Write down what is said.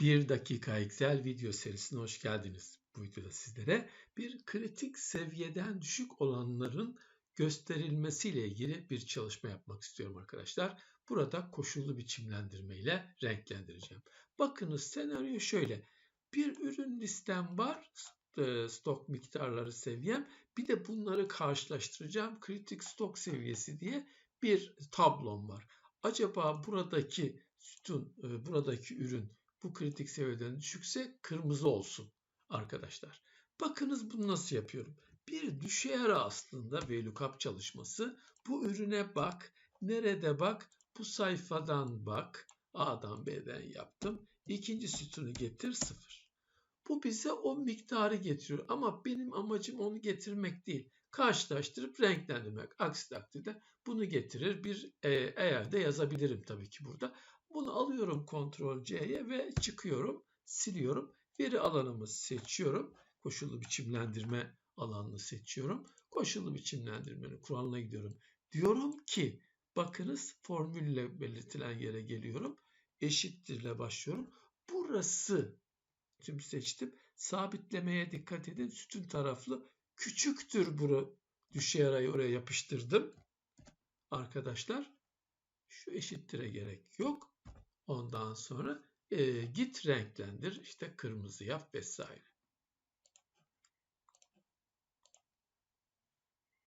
1 dakika Excel video serisine hoş geldiniz. Bu videoda sizlere bir kritik seviyeden düşük olanların gösterilmesiyle ilgili bir çalışma yapmak istiyorum arkadaşlar. Burada koşullu biçimlendirme ile renklendireceğim. Bakınız senaryo şöyle. Bir ürün listem var, e, stok miktarları seviyem. Bir de bunları karşılaştıracağım. Kritik stok seviyesi diye bir tablom var. Acaba buradaki sütun, e, buradaki ürün bu kritik seviyeden düşükse kırmızı olsun arkadaşlar. Bakınız bunu nasıl yapıyorum. Bir düşer aslında VLOOKUP çalışması. Bu ürüne bak. Nerede bak? Bu sayfadan bak. A'dan B'den yaptım. İkinci sütunu getir sıfır. Bu bize o miktarı getiriyor. Ama benim amacım onu getirmek değil. Karşılaştırıp renklendirmek. Aksi takdirde bunu getirir. Bir e, eğer de yazabilirim tabii ki burada. Bunu alıyorum Ctrl C'ye ve çıkıyorum, siliyorum. Veri alanımı seçiyorum. Koşullu biçimlendirme alanını seçiyorum. Koşullu biçimlendirmenin kuralına gidiyorum. Diyorum ki bakınız formülle belirtilen yere geliyorum. Eşittirle başlıyorum. Burası tüm seçtim. Sabitlemeye dikkat edin. Sütun taraflı küçüktür bunu düşey arayı oraya yapıştırdım. Arkadaşlar şu eşittire gerek yok. Ondan sonra e, git renklendir, işte kırmızı yap vesaire.